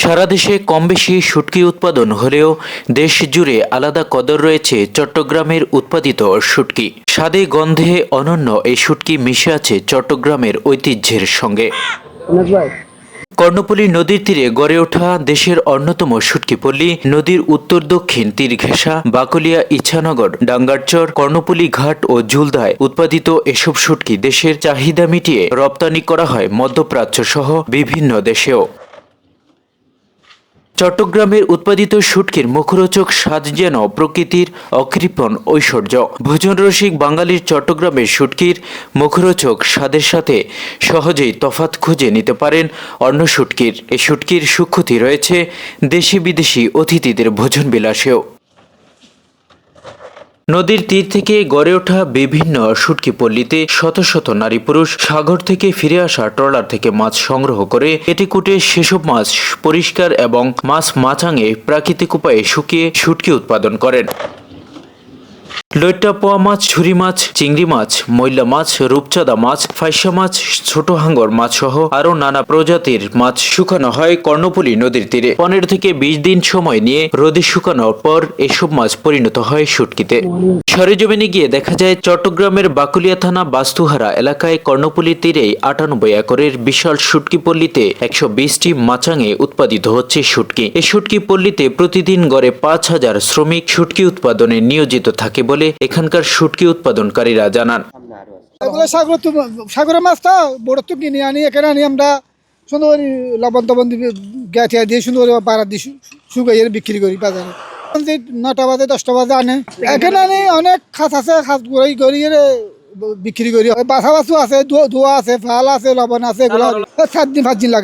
সারা দেশে কম বেশি শুটকি উৎপাদন হলেও দেশ জুড়ে আলাদা কদর রয়েছে চট্টগ্রামের উৎপাদিত শুটকি। স্বাদে গন্ধে অনন্য এই শুটকি মিশে আছে চট্টগ্রামের ঐতিহ্যের সঙ্গে। কর্ণপল্লী নদীর তীরে গড়ে ওঠা দেশের অন্যতম শুটকিপল্লী নদীর উত্তর দক্ষিণ তীর ঘেঁষা, বাকলিয়া ইচ্ছানগর, ডাঙ্গারচর কর্ণপল্লী ঘাট ও জুলদায় উৎপাদিত এসব সুটকি দেশের চাহিদা মিটিয়ে রপ্তানি করা হয় মধ্যপ্রাচ্য সহ বিভিন্ন দেশেও। চট্টগ্রামের উৎপাদিত শুটকির মুখরোচক স্বাদ যেন প্রকৃতির অকৃপণ ঐশ্বর্য। ভোজনরসিক বাঙালির চট্টগ্রামের শুটকির মুখরোচক স্বাদের সাথে সহজেই তফাত খুঁজে নিতে পারেন অন্য শুটকির। এই শুটকির সুক্ষতি রয়েছে দেশি বিদেশি অতিথিদের ভোজন বিলাসেও নদীর তীর থেকে গড়ে ওঠা বিভিন্ন শুটকি পল্লীতে শত শত নারী পুরুষ সাগর থেকে ফিরে আসা ট্রলার থেকে মাছ সংগ্রহ করে এটি কুটে সেসব মাছ পরিষ্কার এবং মাছ মাচাঙে প্রাকৃতিক উপায়ে শুকিয়ে শুটকি উৎপাদন করেন। লইট্টা পোয়া মাছ ছুরি মাছ, চিংড়ি মাছ মৈলা মাছ, রূপচাঁদা মাছ, ফাইসা মাছ, ছোট হাঙ্গর মাছ সহ আরও নানা প্রজাতির মাছ শুকানো হয় কর্ণপুলী নদীর তীরে। পনেরো থেকে বিশ দিন সময় নিয়ে রোদে শুকানোর পর এসব মাছ পরিণত হয় শুটকিতে। সরেজমিনে গিয়ে দেখা যায় চট্টগ্রামের বাকুলিয়া থানা বাস্তুহারা এলাকায় কর্ণপুলী তীরেই আটানব্বই একরের বিশাল শুটকি পল্লীতে একশো বিশটি মাচাঙে উৎপাদিত হচ্ছে শুটকি। এই শুটকি পল্লীতে প্রতিদিন গড়ে পাঁচ হাজার শ্রমিক শুটকি উৎপাদনে নিয়োজিত থাকে বলে এখানকার শুটকি উৎপাদনকারীরা জানান। এগুলো সাগর তো সাগরের মাছ তো বড় তো কিনে আনি এখানে আনি আমরা সুন্দর লবণ টবণ দিয়ে গ্যাটিয়া দিয়ে সুন্দর করে পাড়া দিয়ে শু- শুকাইয়ে বিক্রি করি বাজারে। নটা বাজে দশটা বাজে আনে। এখানে আনি অনেক খাস আছে খাস গড়ি গড়িয়ে বিক্রি করি। বাছা বাছু আছে ধোয়া আছে ফাল আছে লবণ আছে এগুলো সাত দিন পাঁচ দিন লাগে।